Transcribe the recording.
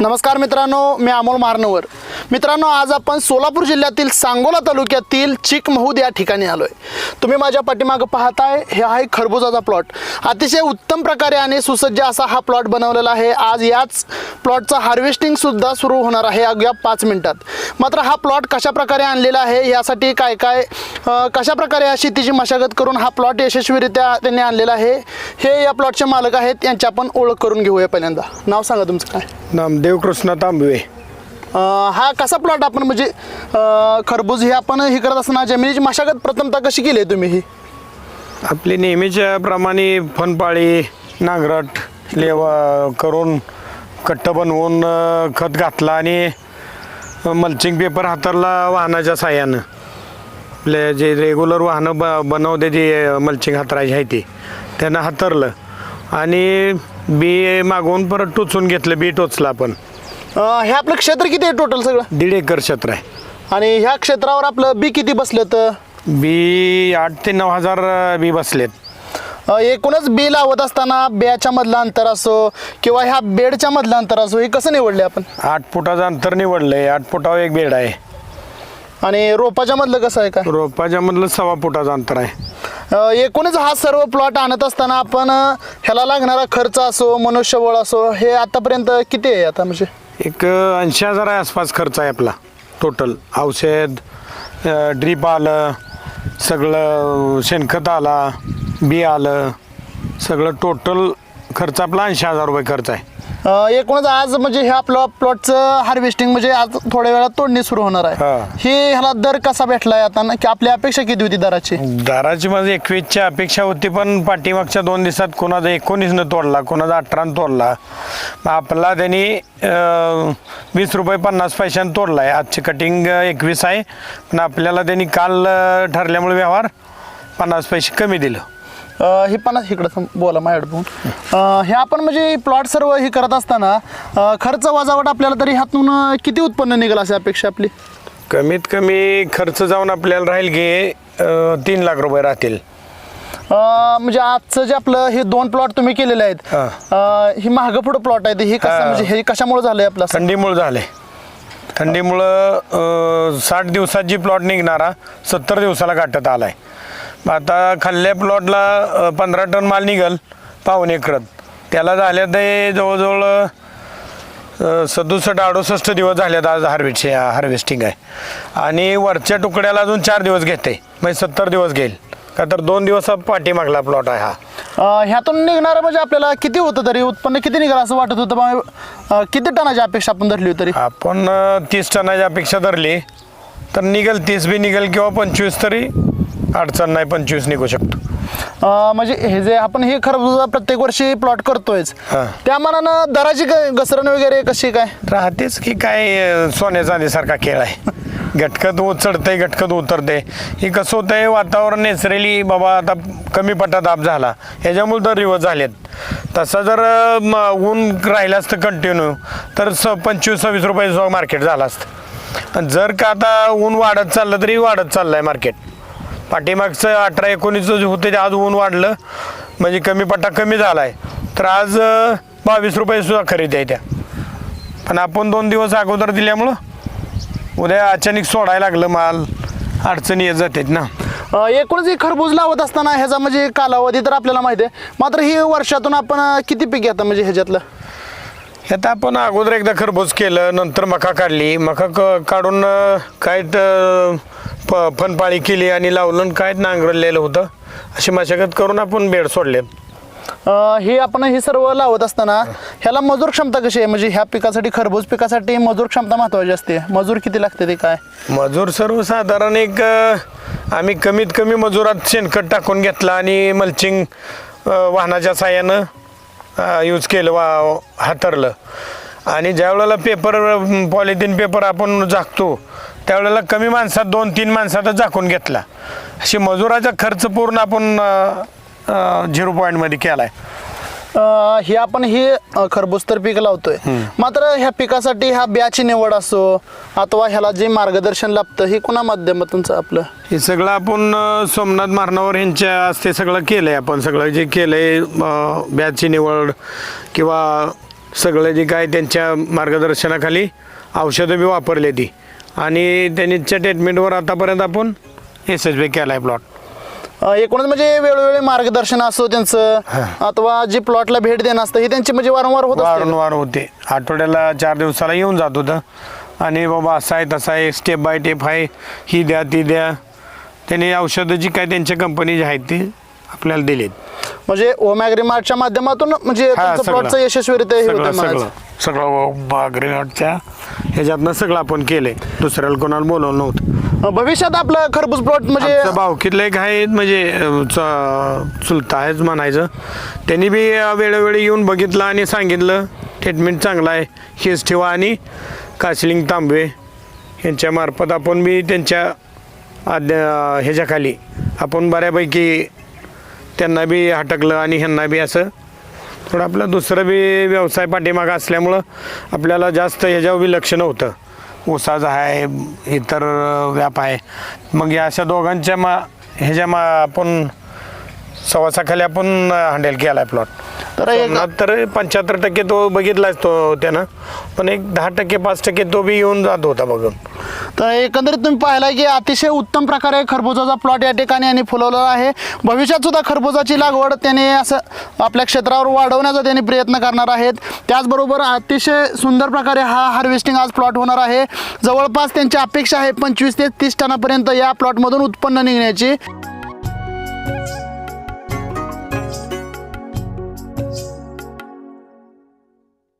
नमस्कार मित्रांनो मी अमोल मारनवर. मित्रांनो आज आपण सोलापूर जिल्ह्यातील सांगोला तालुक्यातील चिकमहूद या ठिकाणी आलो आहे तुम्ही माझ्या पाठीमागं पाहताय हे आहे खरबुजाचा प्लॉट अतिशय उत्तम प्रकारे आणि सुसज्ज असा हा प्लॉट बनवलेला आहे. आज याच प्लॉटचं हार्वेस्टिंगसुद्धा सुरू होणार आहे. अवघ्या पाच मिनिटात. मात्र हा प्लॉट कशाप्रकारे आणलेला आहे यासाठी काय काय कशाप्रकारे कशा प्रकारे या शेतीची मशागत करून हा प्लॉट यशस्वीरित्या त्यांनी आणलेला आहे हे या प्लॉटचे मालक आहेत. यांची आपण ओळख करून घेऊया पहिल्यांदा. नाव सांगा तुमचं काय? नाम देवकृष्ण तांबवे. हा कसा प्लॉट आपण म्हणजे खरबूज हे आपण हे करत असताना जमिनीची मशागत प्रथमतः कशी केली आहे तुम्ही ही? आपली नेहमीच्या प्रमाणे फनपाळी नांगरट लेवा करून कट्ट बनवून अ, खत घातला आणि मल्चिंग पेपर हातरला वाहनाच्या साह्यानं. आपले जे रेग्युलर वाहनं ब बनवते जे मल्चिंग हातरायची आहे ते. त्यानं हातरलं. आणि बी मागवून परत टोचून घेतलं बी टोचलं आपण. अ, हे आपलं क्षेत्र किती आहे टोटल सगळं? दीड एकर क्षेत्र आहे. आणि ह्या क्षेत्रावर आपलं बी किती बसलं तर बी आठ ते नऊ हजार अ, बी बसलेत. अ, एकूणच बी लावत असताना बियाच्या मधलं अंतर असो किंवा ह्या बेडच्या मधलं अंतर असो हे कसं निवडले आपण? आठ फुटाचं अंतर निवडलंय. आठ फुटावर एक बेड आहे. आणि रोपाच्या मधलं कसं आहे का रोपाच्या मधलं सव्वा फुटाचं अंतर आहे. अ, एकूणच हा सर्व प्लॉट आणत असताना आपण अ, ह्याला लागणारा खर्च असो मनुष्यबळ असो हे आतापर्यंत किती आहे आता म्हणजे? एक ऐंशी हजार आसपास खर्च आहे आपला टोटल औषध ड्रीप आलं सगळं शेणखत आला बी आलं सगळं टोटल खर्च आपला ऐंशी हजार रुपये खर्च आहे. एकूणच आज म्हणजे ह्या प्लॉट प्लॉटचं हार्वेस्टिंग म्हणजे आज थोड्या वेळात तोडणी सुरू होणार आहे. हा. हे ह्याला दर कसा भेटलाय आता? ना की आपली अपेक्षा किती होती दराची? दराची माझी एकवीसची अपेक्षा होती पण पाठीमागच्या दोन दिवसात कोणाचा एकोणीसनं तोडला कोणाचा अठरानं तोडला. मग आपला त्यांनी अं, वीस रुपये पन्नास पैशानं तोडला आहे आजची कटिंग एकवीस आहे. पण आपल्याला त्यांनी काल अं, ठरल्यामुळे व्यवहार पन्नास पैसे कमी दिलं. अ, हे पण इकडं थांब, बोला माझ्याकडे बघून अ, हे आपण म्हणजे प्लॉट सर्व हे करत असताना अ, खर्च वजावट आपल्याला तरी ह्यातून अ, किती उत्पन्न निघेल अशी अपेक्षा आपली कमीत कमी खर्च जाऊन आपल्याला राहील गे अं, तीन लाख रुपये राहतील अ, म्हणजे आजचं जे आपलं हे दोन प्लॉट तुम्ही केलेले आहेत हा. अ, ही मागं पुढं प्लॉट आहेत हे कसं हा. म्हणजे हे कशामुळे झालंय आपलं असं? थंडीमुळं झाले थंडीमुळं अं, साठ दिवसात जी प्लॉट निघणारा सत्तर दिवसाला गाठत आलाय आता खाल्ल्या प्लॉटला पंधरा टन माल निघल पाऊन एकरात. त्याला झाल्या ते जवळजवळ सदुसष्ट अडुसष्ट दिवस झाल्यात आज हार्वेस्ट हार्वेस्टिंग आहे. आणि वरच्या तुकड्याला अजून चार दिवस घेते म्हणजे सत्तर दिवस घेईल. का तर दोन दिवस पाठीमागला प्लॉट आहे हा. अ, ह्यातून निघणारं म्हणजे आपल्याला किती होतं तरी उत्पन्न किती निघालं असं वाटत होतं? बा, अ, किती टनाची अपेक्षा आपण धरली होती तरी? आपण अ, तीस टनाची अपेक्षा धरली. तर निघेल तीस बी निघेल किंवा पंचवीस तरी. अडचण नाही पंचवीस निघू शकतो. अ, म्हणजे हे जे आपण हे खरबूज प्रत्येक वर्षी प्लॉट करतोयच. हा. त्या मानानं दराची काय घसरण वगैरे कशी काय? राहतेच की काय अ, सोन्या चांदीसारखा खेळ आहे. घटकत चढतंय घटकत उतरते हे कसं होतंय वातावरण नॅचरली बाबा आता कमी पट्टा दाब झाला. ह्याच्यामुळे दर रिवर्स झालेत. तसं जर अ, म, ऊन राहिलं असतं कंटिन्यू तर स पंचवीस सव्वीस रुपये मार्केट झालं असतं. आणि जर का आता ऊन वाढत चाललं तरी वाढत चाललं आहे मार्केट पाठीमागचं अठरा एकोणीस जे होते ते आज ऊन वाढलं. म्हणजे कमी पट्टा कमी झाला आहे तर आज बावीस रुपये सुद्धा खरेदी आहे त्या. पण आपण दोन दिवस अगोदर दिल्यामुळं उद्या अचानक सोडायला लागलं माल. अडचणी येत जातात ना. एकूणच हे खरबूज लावत असताना ह्याचा म्हणजे कालावधी तर आपल्याला माहिती आहे. मात्र ही वर्षातून आपण किती पीक घेता म्हणजे ह्याच्यातलं? ह्यात आपण अगोदर एकदा खरबूज केलं नंतर मका काढली. मका क काढून काय प फनपाळी केली आणि लावलं काय नांगरलेलं होतं? अशी मशागत करून आपण बेड सोडले. अ, हे आपण हे सर्व लावत असताना ह्याला मजूर क्षमता कशी आहे? म्हणजे ह्या पिकासाठी खरबूज पिकासाठी मजूर क्षमता महत्वाची असते. मजूर किती लागते ते काय? मजूर सर्वसाधारण एक अं, आम्ही कमीत कमी मजुरात शेणखत टाकून घेतला आणि मल्चिंग वाहनाच्या साह्यानं यूज केलं वा हातरलं. आणि ज्या वेळेला पेपर पॉलिथिन पेपर आपण झाकतो त्यावेळेला कमी माणसात दोन तीन माणसातच झाकून घेतला. अशी मजुराचा खर्च पूर्ण आपण झिरो पॉईंटमध्ये केला आहे अ, हे आपण हे अ, खरबूज तर पीक लावतोय. मात्र ह्या पिकासाठी ह्या बियाची निवड असो अथवा ह्याला जे मार्गदर्शन लाभतं हे कोणा माध्यमातूनच आपलं? हे सगळं आपण अ, सोमनाथ मारणावर यांच्या हस्ते सगळं केलंय आपण. सगळं जे केलंय अ, बॅचची निवड किंवा सगळं जे काय त्यांच्या मार्गदर्शनाखाली औषधं बी वापरली ती आणि त्यांच्या ट्रीटमेंटवर आतापर्यंत आपण एस एच बी केला आहे प्लॉट एकूणच म्हणजे वेळोवेळी मार्गदर्शन असो त्यांचं अथवा जी प्लॉटला भेट देणं असतं हे त्यांची म्हणजे वारंवार होत वारंवार होते. आठवड्याला चार दिवसाला येऊन जात होतं. आणि बाबा असं आहे तसं आहे स्टेप बाय स्टेप आहे ही द्या ती द्या. त्यांनी औषधं जी काय त्यांच्या कंपनी जी आहेत ती आपल्याला दिलीत. म्हणजे ओमॅग्री मार्टच्या माध्यमातून म्हणजे हा, तुमचं सगळं. प्लॉटचं यशस्वीरित्या हे सगळं होतं सगळं. म्हणायचं. सगळं ह्याच्यातनं सगळं आपण केलंय. दुसऱ्याला कोणाला बोलवलं नव्हतं. भविष्यात आपलं खरबूज प्लॉट म्हणजे आमचं भावकीतलं एक आहे म्हणजे अं, च- चुलता आहेच म्हणायचं. त्यांनी बी वेळोवेळी येऊन बघितलं आणि सांगितलं ट्रीटमेंट चांगलं आहे हेच ठेवा आणि काशलिंग तांबे यांच्या मार्फत आपण बी त्यांच्या आद्य ह्याच्याखाली आपण बऱ्यापैकी त्यांना बी हटकलं आणि ह्यांना बी असं थोडं आपलं दुसरं बी व्यवसाय पाठीमागं असल्यामुळं आपल्याला जास्त ह्याच्यावर बी लक्ष नव्हतं. ऊसाचा आहे इतर व्याप आहे. मग या अशा दोघांच्या मा ह्याच्या मा आपण सवासाखाली आपण हँडल केला आहे प्लॉट. तर एक तर पंच्याहत्तर टक्के तो बघितलाच तो त्यानं. पण एक दहा टक्के पाच टक्के तो बी येऊन जात होता बघून. तर एकंदरीत तुम्ही पाहिला की अतिशय उत्तम प्रकारे खरबुजाचा प्लॉट या ठिकाणी यांनी फुलवलेला आहे. भविष्यात सुद्धा खरबुजाची लागवड त्याने असं आपल्या क्षेत्रावर वाढवण्याचा त्यांनी प्रयत्न करणार आहेत. त्याचबरोबर अतिशय सुंदर प्रकारे हा हार्वेस्टिंग आज प्लॉट होणार आहे. जवळपास त्यांची अपेक्षा आहे पंचवीस ते तीस टनापर्यंत या प्लॉटमधून उत्पन्न निघण्याची.